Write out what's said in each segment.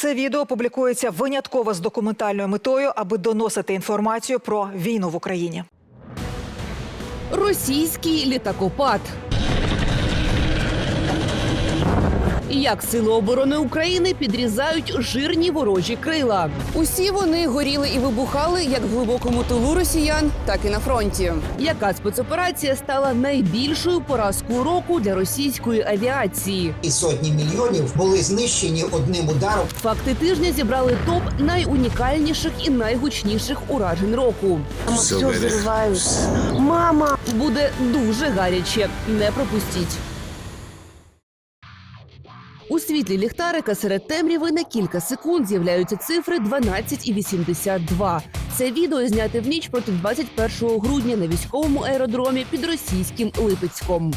Це відео публікується винятково з документальною метою, аби доносити інформацію про війну в Україні. Російський літакопад. Як сили оборони України підрізають жирні ворожі крила. Усі вони горіли і вибухали як в глибокому тилу росіян, так і на фронті. Яка спецоперація стала найбільшою поразкою року для російської авіації? і сотні мільйонів були знищені одним ударом. Факти тижня зібрали топ найунікальніших і найгучніших уражень року. Все горит. Буде дуже гаряче. Не пропустіть. У світлі ліхтарика серед темряви на кілька секунд з'являються цифри 12 і 82. Це відео зняте в ніч проти 21 грудня на військовому аеродромі під російським Липецьком.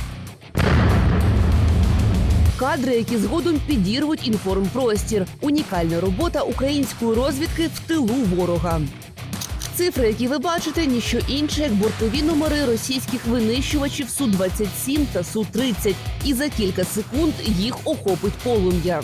Кадри, які згодом підірвуть інформпростір. Унікальна робота української розвідки в тилу ворога. Цифри, які ви бачите, ніщо інше, як бортові номери російських винищувачів су 27 та су 30 І за кілька секунд їх охопить полум'я.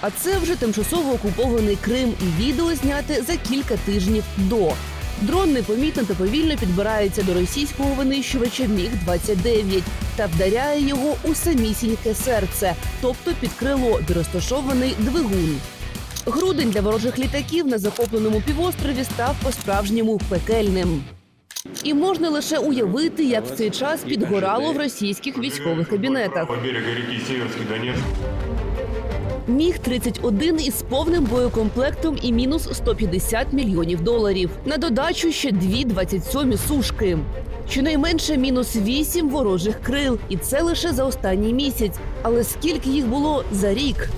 А це вже тимчасово окупований Крим і відео зняте за кілька тижнів до. Дрон непомітно та повільно підбирається до російського винищувача Міг 29 та вдаряє його у самісіньке серце, тобто під крило, де розташований двигун. Грудень для ворожих літаків на захопленому півострові став по-справжньому пекельним. І можна лише уявити, як в цей час підгорало в російських військових кабінетах. Міг 31 із повним боєкомплектом і мінус 150 мільйонів доларів. На додачу ще дві 27 сушки. Щонайменше мінус 8 ворожих крил, і це лише за останній місяць. Але скільки їх було за рік?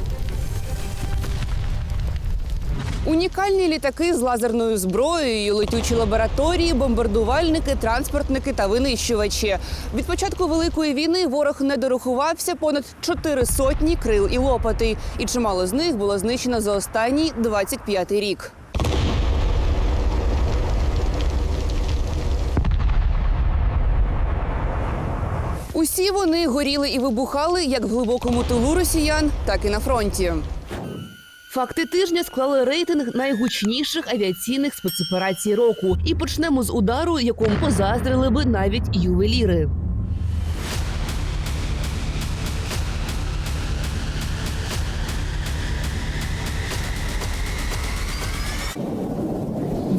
Унікальні літаки з лазерною зброєю, летючі лабораторії, бомбардувальники, транспортники та винищувачі. Від початку великої війни ворог не дорахувався понад чотири сотні крил і лопатей, і чимало з них було знищено за останній 25-й рік. Усі вони горіли і вибухали як в глибокому тилу росіян, так і на фронті. Факти тижня склали рейтинг найгучніших авіаційних спецоперацій року. І почнемо з удару, якому позаздрили би навіть ювеліри.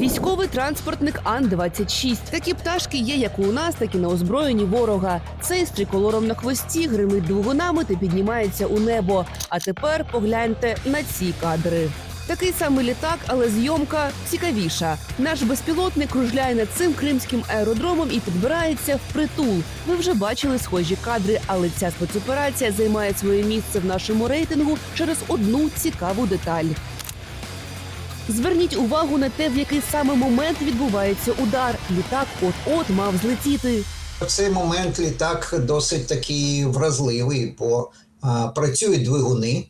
Військовий транспортник Ан-26. Такі пташки є як у нас, так і на озброєнні ворога. Цей з триколором на хвості гримить двигунами та піднімається у небо. А тепер погляньте на ці кадри. Такий самий літак, але зйомка цікавіша. Наш безпілотник кружляє над цим кримським аеродромом і підбирається в притул. Ви вже бачили схожі кадри, але ця спецоперація займає своє місце в нашому рейтингу через одну цікаву деталь. Зверніть увагу на те, в який саме момент відбувається удар. Літак от-от мав злетіти. В цей момент літак досить такий вразливий, бо а, працюють двигуни.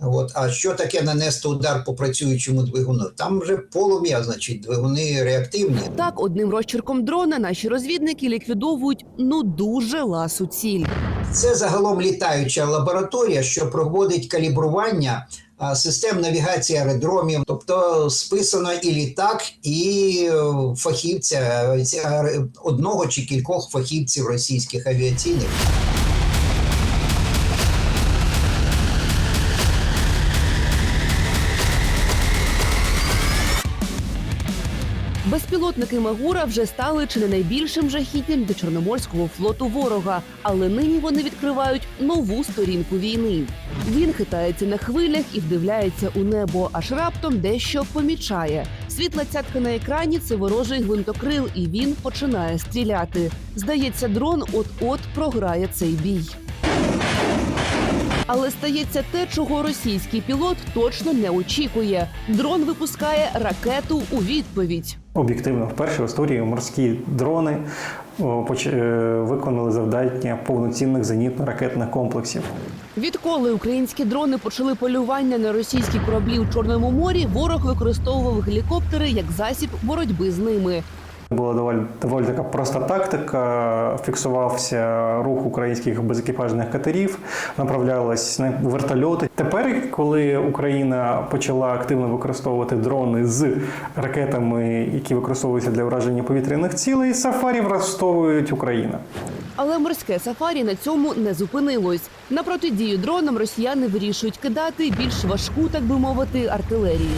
От. А що таке нанести удар по працюючому двигуну? Там вже полум'я, значить, двигуни реактивні. Так, одним розчерком дрона наші розвідники ліквідовують ну дуже ласу ціль. Це загалом літаюча лабораторія, що проводить калібрування систем навігації аеродромів, тобто списано і літак, і е, фахівця одного чи кількох фахівців російських авіаційних. Безпілотники Магура вже стали чи не найбільшим жахіттям для чорноморського флоту ворога, але нині вони відкривають нову сторінку війни. Він хитається на хвилях і вдивляється у небо, аж раптом дещо помічає. Світла цятка на екрані це ворожий гвинтокрил, і він починає стріляти. Здається, дрон от-от програє цей бій. Але стається те, чого російський пілот точно не очікує. Дрон випускає ракету у відповідь. Об'єктивно, вперше в історії морські дрони е, виконали завдання повноцінних зенітно-ракетних комплексів. Відколи українські дрони почали полювання на російські кораблі у Чорному морі, ворог використовував гелікоптери як засіб боротьби з ними. Була доволі, доволі така проста тактика. Фіксувався рух українських безекіпажних катерів, направлялись на вертольоти. Тепер, коли Україна почала активно використовувати дрони з ракетами, які використовуються для враження повітряних цілей, сафарі використовують Україна. Але морське сафарі на цьому не зупинилось. На протидію дронам росіяни вирішують кидати більш важку, так би мовити, артилерію.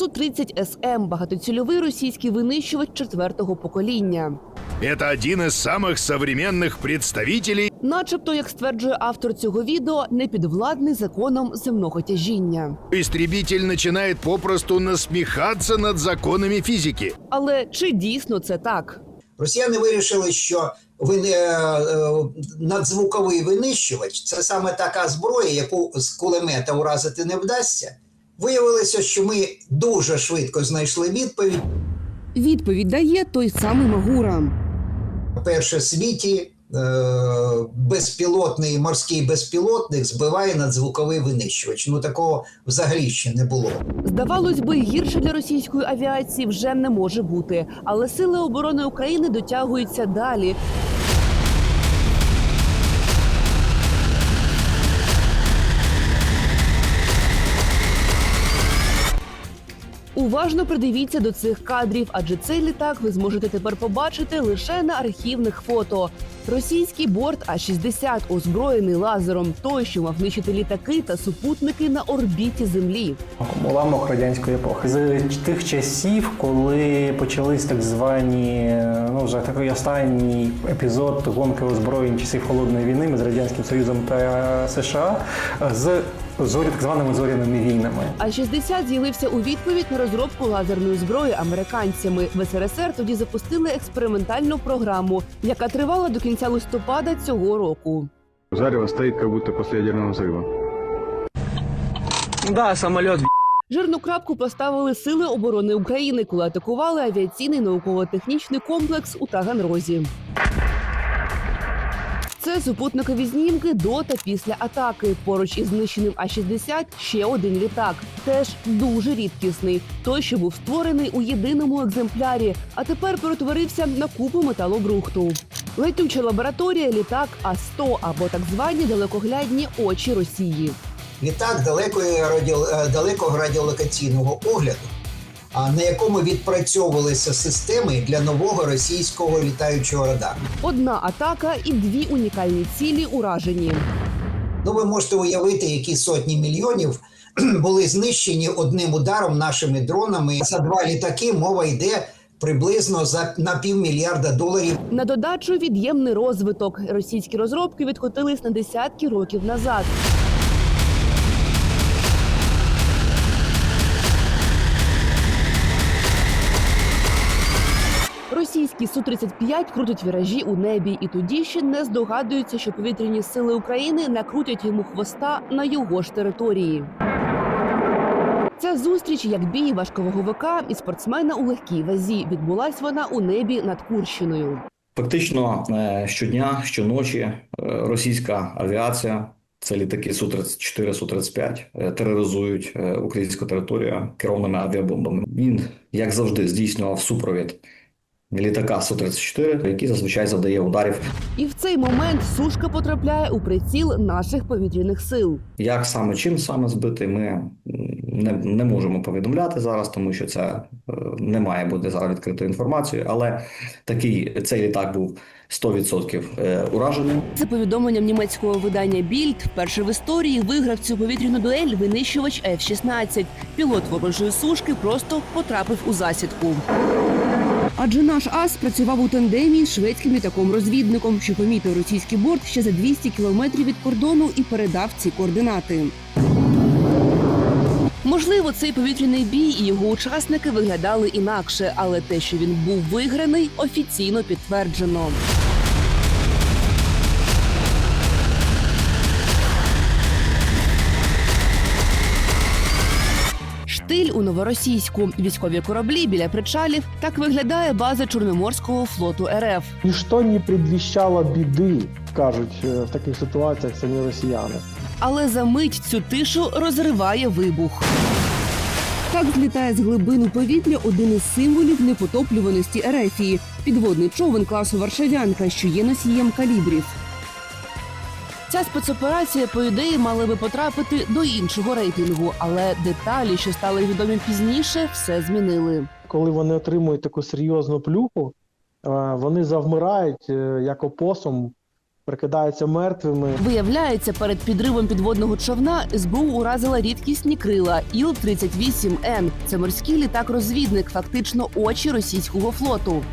Су-30 СМ – багатоцільовий російський винищувач четвертого покоління. Это один из самых современных представителей Начебто, як стверджує автор цього відео, не підвладний законом земного тяжіння. Истребитель начинает попросту насмехаться над законами физики. Але чи дійсно це так? Росіяни вирішили, що вини- е, е, надзвуковий винищувач це саме така зброя, яку з кулемета уразити не вдасться. Виявилося, що ми дуже швидко знайшли відповідь. Відповідь дає той самий Магура. Перше в світі е, безпілотний морський безпілотник збиває надзвуковий винищувач. Ну такого взагалі ще не було. Здавалось би, гірше для російської авіації вже не може бути. Але сили оборони України дотягуються далі. Уважно придивіться до цих кадрів, адже цей літак ви зможете тепер побачити лише на архівних фото. Російський борт А-60 озброєний лазером, той, що мав нищити літаки та супутники на орбіті Землі. Уламок радянської епохи. З тих часів, коли почались так звані, ну вже такий останній епізод гонки озброєнь часів холодної війни між радянським Союзом та США з зорі так званими зоряними війнами. А-60 з'явився у відповідь на розробку лазерної зброї американцями. В СРСР тоді запустили експериментальну програму, яка тривала до кінця листопада цього року. Зарево стоит как будто после ядерного взрыва. Да, самолет Жирну крапку поставили сили оборони України, коли атакували авіаційний науково-технічний комплекс у Таганрозі. Це супутникові знімки до та після атаки. Поруч із знищеним А-60 ще один літак, теж дуже рідкісний. Той, що був створений у єдиному екземплярі, а тепер перетворився на купу металобрухту. Летюча лабораторія, літак А-100 або так звані далекоглядні очі Росії. Літак далекої радіо, е, далекого радіолокаційного огляду, а на якому відпрацьовувалися системи для нового російського літаючого радару. Одна атака і дві унікальні цілі уражені. Ну, ви можете уявити, які сотні мільйонів були знищені одним ударом нашими дронами. За два літаки мова йде приблизно за на півмільярда доларів. На додачу від'ємний розвиток. Російські розробки відкотились на десятки років назад. Російський Су-35 крутить віражі у небі, і тоді ще не здогадуються, що повітряні сили України накрутять йому хвоста на його ж території. Ця зустріч як бій важковаговика і спортсмена у легкій вазі. Відбулась вона у небі над Курщиною. Фактично е, щодня, щоночі е, російська авіація, це літаки Су-34, Су-35, е, тероризують е, українську територію керованими авіабомбами. Він, як завжди, здійснював супровід літака Су-34, який зазвичай завдає ударів. І в цей момент сушка потрапляє у приціл наших повітряних сил. Як саме чим саме збити, ми не, не можемо повідомляти зараз, тому що це е, не має бути зараз відкритою інформацією. Але такий цей літак був 100% е, уражений. За повідомленням німецького видання Більд, вперше в історії виграв цю повітряну дуель винищувач F-16. Пілот ворожої сушки просто потрапив у засідку. Адже наш ас працював у тандемі з шведським літаком-розвідником, що помітив російський борт ще за 200 кілометрів від кордону і передав ці координати. Можливо, цей повітряний бій і його учасники виглядали інакше, але те, що він був виграний, офіційно підтверджено. У новоросійську військові кораблі біля причалів. Так виглядає база Чорноморського флоту РФ. Ніщо не предвіщало біди, кажуть е, в таких ситуаціях самі росіяни. але за мить цю тишу розриває вибух. Так злітає з глибин у повітря один із символів непотоплюваності Ерефії підводний човен класу Варшавянка, що є носієм калібрів. Ця спецоперація, по ідеї, мала би потрапити до іншого рейтингу, але деталі, що стали відомі пізніше, все змінили. коли вони отримують таку серйозну плюху, е, вони завмирають е, як опосум, прикидаються мертвими. Виявляється, перед підривом підводного човна СБУ уразила рідкісні крила Іл-38Н. Це морський літак-розвідник, фактично очі російського флоту.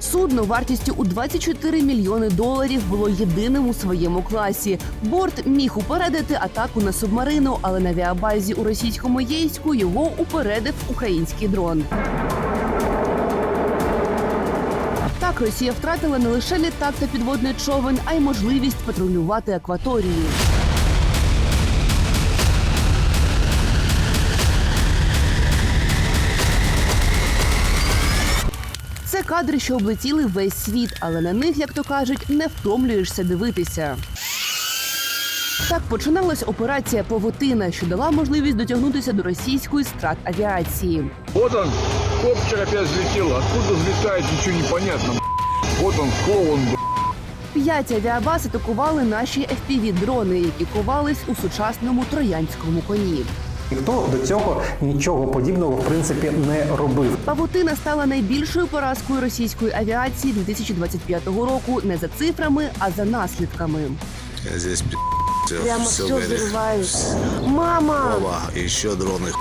Судно вартістю у 24 мільйони доларів було єдиним у своєму класі. Борт міг упередити атаку на субмарину, але на авіабазі у російському Єйську його упередив український дрон. Так Росія втратила не лише літак та підводний човен, а й можливість патрулювати акваторію. Кадри, що облетіли весь світ, але на них, як то кажуть, не втомлюєшся дивитися. Так починалась операція Павутина, що дала можливість дотягнутися до російської страт авіації. Вот он, копчик опять взлетел. Откуда взлетает, ничего не понятно. Вот он, клоун, П'ять авіабаз атакували наші FPV-дрони, які ковались у сучасному троянському коні. Ніхто до цього нічого подібного в принципі не робив. Павутина стала найбільшою поразкою російської авіації 2025 року не за цифрами, а за наслідками. Здесь пи***, всё, Прямо всё все горит. взрывается. Мама! Опа, еще дроны.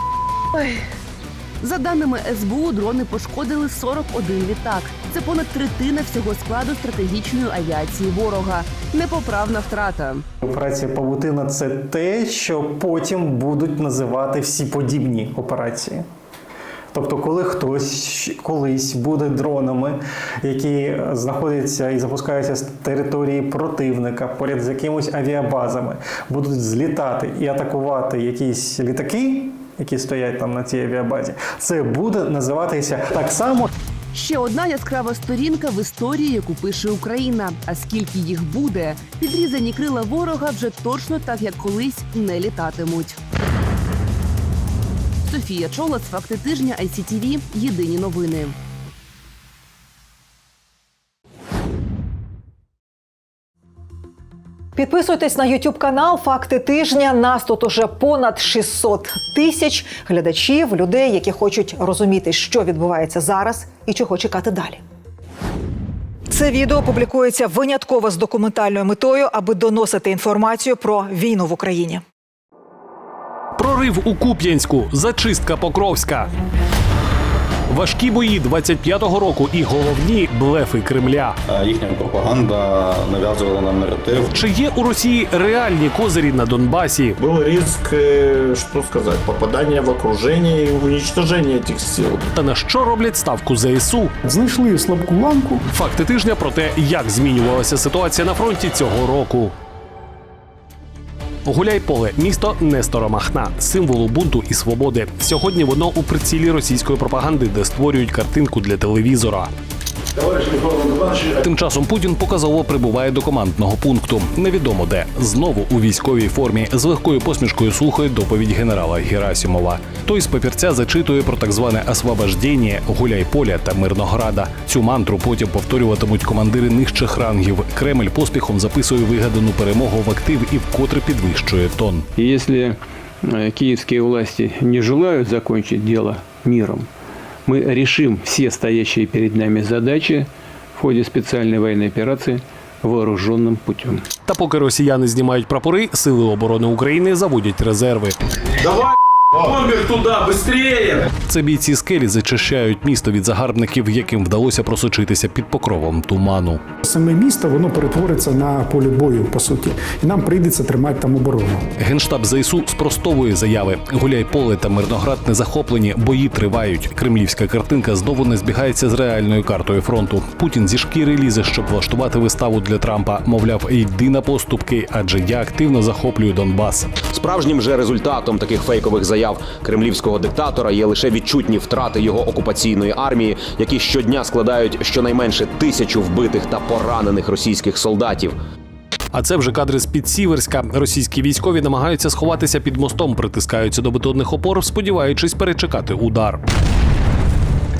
За даними СБУ, дрони пошкодили 41 літак. Це понад третина всього складу стратегічної авіації ворога. Непоправна втрата. Операція Павутина це те, що потім будуть називати всі подібні операції. Тобто, коли хтось колись буде дронами, які знаходяться і запускаються з території противника поряд з якимось авіабазами, будуть злітати і атакувати якісь літаки, які стоять там на цій авіабазі, це буде називатися так само. Ще одна яскрава сторінка в історії, яку пише Україна. А скільки їх буде, підрізані крила ворога вже точно так, як колись не літатимуть. Софія Чолос, факти тижня ICTV. Єдині новини. Підписуйтесь на YouTube канал Факти тижня. Нас тут уже понад 600 тисяч глядачів, людей, які хочуть розуміти, що відбувається зараз і чого чекати далі. Це відео публікується винятково з документальною метою, аби доносити інформацію про війну в Україні. Прорив у Куп'янську, зачистка Покровська Важкі бої 25-го року і головні блефи Кремля. Їхня пропаганда нав'язувала нам наратив. Чи є у Росії реальні козирі на Донбасі? Был риск, э, что сказать, попадания в окружение и уничтожения этих сил. Та на що роблять ставку ЗСУ? Знайшли слабку ланку. Факти тижня про те, як змінювалася ситуація на фронті цього року. Гуляйполе місто Нестора Махна, символу бунту і свободи. Сьогодні воно у прицілі російської пропаганди, де створюють картинку для телевізора. Тим часом Путін показово прибуває до командного пункту. Невідомо де знову у військовій формі з легкою посмішкою слухає доповідь генерала Герасімова. Той з папірця зачитує про так зване освобождення Гуляйполя та Мирнограда. Цю мантру потім повторюватимуть командири нижчих рангів. Кремль поспіхом записує вигадану перемогу в актив і вкотре підвищує тон. Если э, киевские власти не желают закончить дело миром, мы решим все стоящие перед нами задачи в ходе специальной военной операции вооруженным путем. Та поки росіяни знімають прапори, сили оборони України заводять резерви. Давай, бомбер туда, быстрее! Це бійці скелі зачищають місто від загарбників, яким вдалося просочитися під покровом туману. Саме місто воно перетвориться на поле бою, по суті, і нам прийдеться тримати там оборону. Генштаб ЗСУ спростовує заяви. Гуляйполе та Мирноград не захоплені, бої тривають. Кремлівська картинка знову не збігається з реальною картою фронту. Путін зі шкіри лізе, щоб влаштувати виставу для Трампа. Мовляв, йди на поступки, адже я активно захоплюю Донбас. Справжнім же результатом таких фейкових заяв кремлівського диктатора є лише відчутні втрати його окупаційної армії, які щодня складають щонайменше тисячу вбитих та поранених російських солдатів. А це вже кадри з під Сіверська. Російські військові намагаються сховатися під мостом, притискаються до бетонних опор, сподіваючись перечекати удар.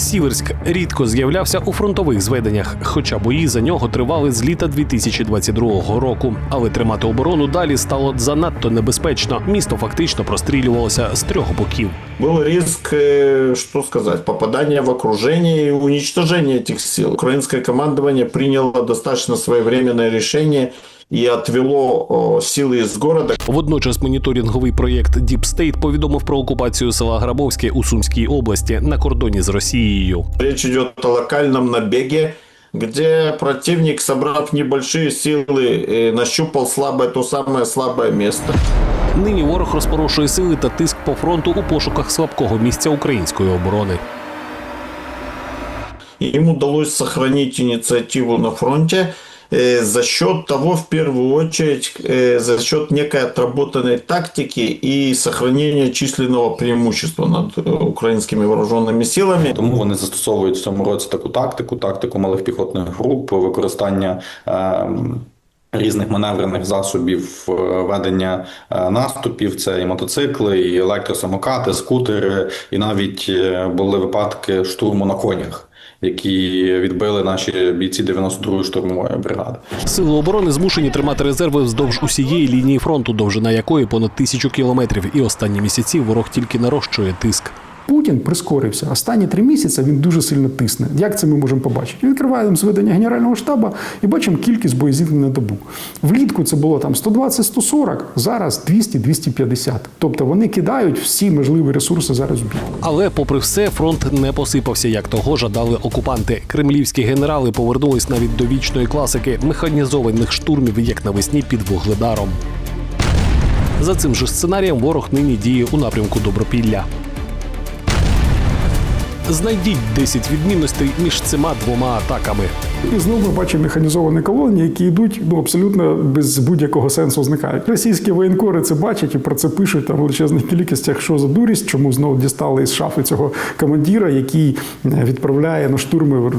Сіверськ рідко з'являвся у фронтових зведеннях, хоча бої за нього тривали з літа 2022 року. Але тримати оборону далі стало занадто небезпечно. Місто фактично прострілювалося з трьох боків. Был риск, э, что сказать, попадания в окружение и уничтожения этих сил. Украинское командование приняло достаточно своевременное решение и отвело о, силы из города. Водночас моніторинговий проєкт Deep State повідомив про окупацію села Грабовське у Сумській області на кордоні з Росією. Речь идет о локальном набеге, где противник, собрав небольшие силы, э, нащупал слабое, то самое слабое место. Нині ворог розпорошує сили та тиск по фронту у пошуках слабкого місця української оборони. Им удалось сохранить инициативу на фронте э, за счет того, в первую очередь, э, за счет некой отработанной тактики и сохранения численного преимущества над э, украинскими вооруженными силами. Тому вони застосовують в цьому році таку тактику, тактику малих піхотних груп, використання. Е- Різних маневрених засобів е, ведення е, наступів це і мотоцикли, і електросамокати, скутери, і навіть е, були випадки штурму на конях, які відбили наші бійці 92-ї штурмової бригади. Сили оборони змушені тримати резерви вздовж усієї лінії фронту, довжина якої понад тисячу кілометрів. І останні місяці ворог тільки нарощує тиск. Путін прискорився. Останні три місяці він дуже сильно тисне. Як це ми можемо побачити? Відкриваємо зведення Генерального штабу і бачимо кількість боєзіткнень на добу. Влітку це було там 120-140, зараз 200-250. Тобто вони кидають всі можливі ресурси зараз в бій. Але, попри все, фронт не посипався, як того жадали окупанти. Кремлівські генерали повернулись навіть до вічної класики механізованих штурмів, як навесні під вугледаром. За цим же сценарієм ворог нині діє у напрямку Добропілля. Знайдіть 10 відмінностей між цими двома атаками. І знову ми бачимо механізовані колони, які йдуть ну, абсолютно без будь-якого сенсу зникають. Російські воєнкори це бачать і про це пишуть там в величезних кількостях, що за дурість, чому знову дістали із шафи цього командира, який е, відправляє на штурми в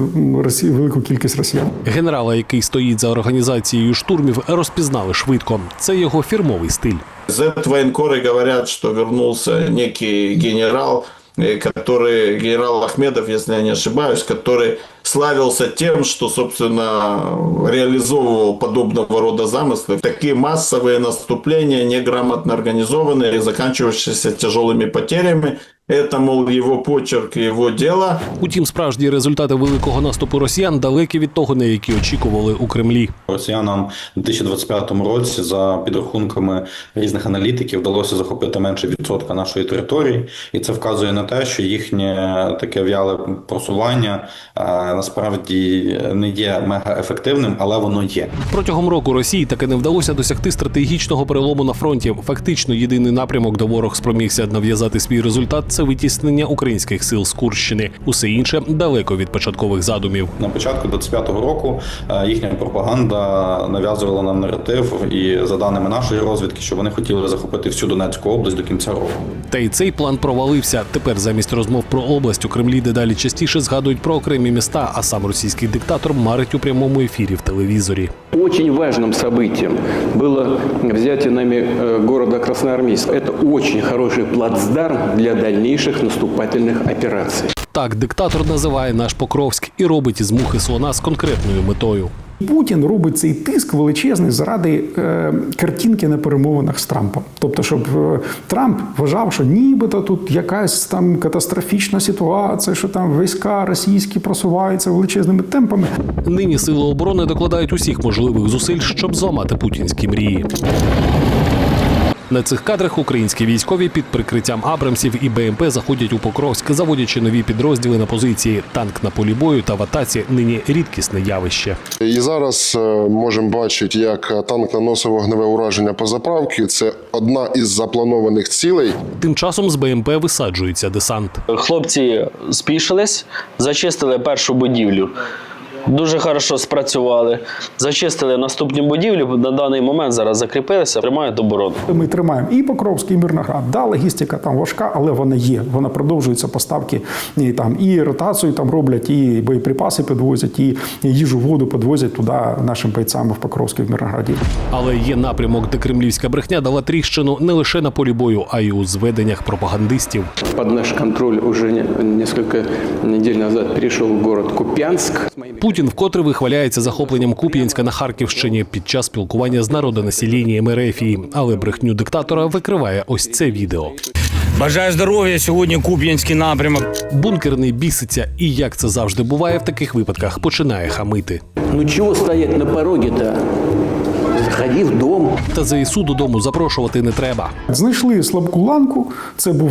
Росі- велику кількість росіян. Генерала, який стоїть за організацією штурмів, розпізнали швидко. Це його фірмовий стиль. Z-военкоры говорят, что вернулся некий генерал, который, генерал Ахмедов, если я не ошибаюсь, который славился тем, что, собственно, реализовывал подобного рода замыслы. Такие массовые наступления, неграмотно организованные, заканчивающиеся тяжелыми потерями. Это, мол, его почерк, его дело. Утім, справжні результати великого наступу росіян далекі від того, на які очікували у Кремлі. Росіянам у 2025 році, за підрахунками різних аналітиків, вдалося захопити менше відсотка нашої території, і це вказує на те, що їхнє таке в'яле просування е, насправді не є мега ефективним, але воно є. Протягом року Росії таки не вдалося досягти стратегічного перелому на фронті. Фактично, єдиний напрямок, де ворог спромігся нав'язати свій результат, це витіснення українських сил з Курщини. Усе інше далеко від початкових задумів. На початку 25-го року е, їхня пропаганда нав'язувала нам наратив, і за даними нашої розвідки, що вони хотіли захопити всю Донецьку область до кінця року. Та й цей план провалився. Тепер замість розмов про область у Кремлі дедалі частіше згадують про окремі міста, а сам російський диктатор марить у прямому ефірі в телевізорі. Очень важным событием было взятие нами э, города Красноармейск. Это очень хороший плацдарм для дальнейших наступательных операций. Так диктатор називає наш Покровськ і робить із мухи слона з конкретною метою. Путін робить цей тиск величезний заради е, картинки на перемовинах з Трампом. Тобто, щоб е, Трамп вважав, що нібито тут якась там катастрофічна ситуація, що там війська російські просуваються величезними темпами. Нині сили оборони докладають усіх можливих зусиль, щоб зламати путінські мрії. На цих кадрах українські військові під прикриттям Абрамсів і БМП заходять у Покровськ, заводячи нові підрозділи на позиції. Танк на полі бою та в атаці нині рідкісне явище. І зараз е, можемо бачити, як танк наносив вогневе ураження по заправці. Це одна із запланованих цілей. Тим часом з БМП висаджується десант. Хлопці спішились, зачистили першу будівлю. Дуже хорошо спрацювали. Зачистили наступні будівлі. На даний момент зараз закріпилися, тримають оборону. Ми тримаємо і Покровський, і Мирноград. Да, логістика там важка, але вона є. Вона продовжується поставки і там і ротацію там роблять, і боєприпаси підвозять, і їжу, воду підвозять туди нашим бойцям в Покровський, в Мирнограді. Але є напрямок, де кремлівська брехня дала тріщину не лише на полі бою, а й у зведеннях пропагандистів. Под наш контроль уже не- несколько недель назад перешел город Купянск. Путін вкотре вихваляється захопленням Куп'янська на Харківщині під час спілкування з народонаселінням Ерефії, але брехню диктатора викриває ось це відео. Бажаю здоров'я сьогодні Куп'янський напрямок. Бункерний біситься, і як це завжди буває в таких випадках, починає хамити. Ну чого стоять на пороге-то? Заходи в дом. Та ЗСУ додому запрошувати не треба. Знайшли слабку ланку, це був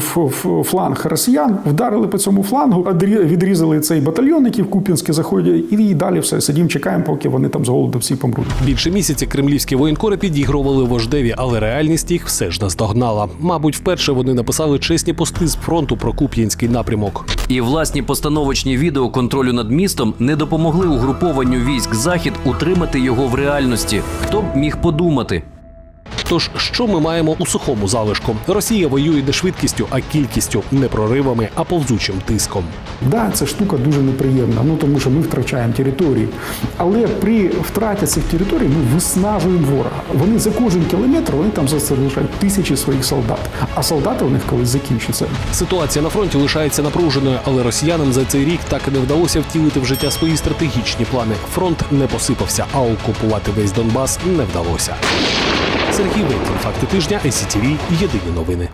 фланг росіян, вдарили по цьому флангу, відрізали цей батальйон, який в Куп'янське заходять, і далі все сидім, чекаємо, поки вони там з голоду всі помруть. Більше місяця кремлівські воєнкори підігрували вождеві, але реальність їх все ж наздогнала. Мабуть, вперше вони написали чесні пости з фронту про Куп'янський напрямок. І власні постановочні відео контролю над містом не допомогли угрупованню військ Захід утримати його в реальності. Хто б міг подумати? Тож, що ми маємо у сухому залишку? Росія воює не швидкістю, а кількістю, не проривами, а повзучим тиском. Да, ця штука дуже неприємна, ну тому що ми втрачаємо території. Але при втраті цих територій ми виснажуємо ворога. Вони за кожен кілометр вони там залишають тисячі своїх солдат. А солдати у них колись закінчаться. Ситуація на фронті лишається напруженою, але росіянам за цей рік так і не вдалося втілити в життя свої стратегічні плани. Фронт не посипався, а окупувати весь Донбас не вдалося. Сергій Венкін, факти тижня, СІТВ, єдині новини.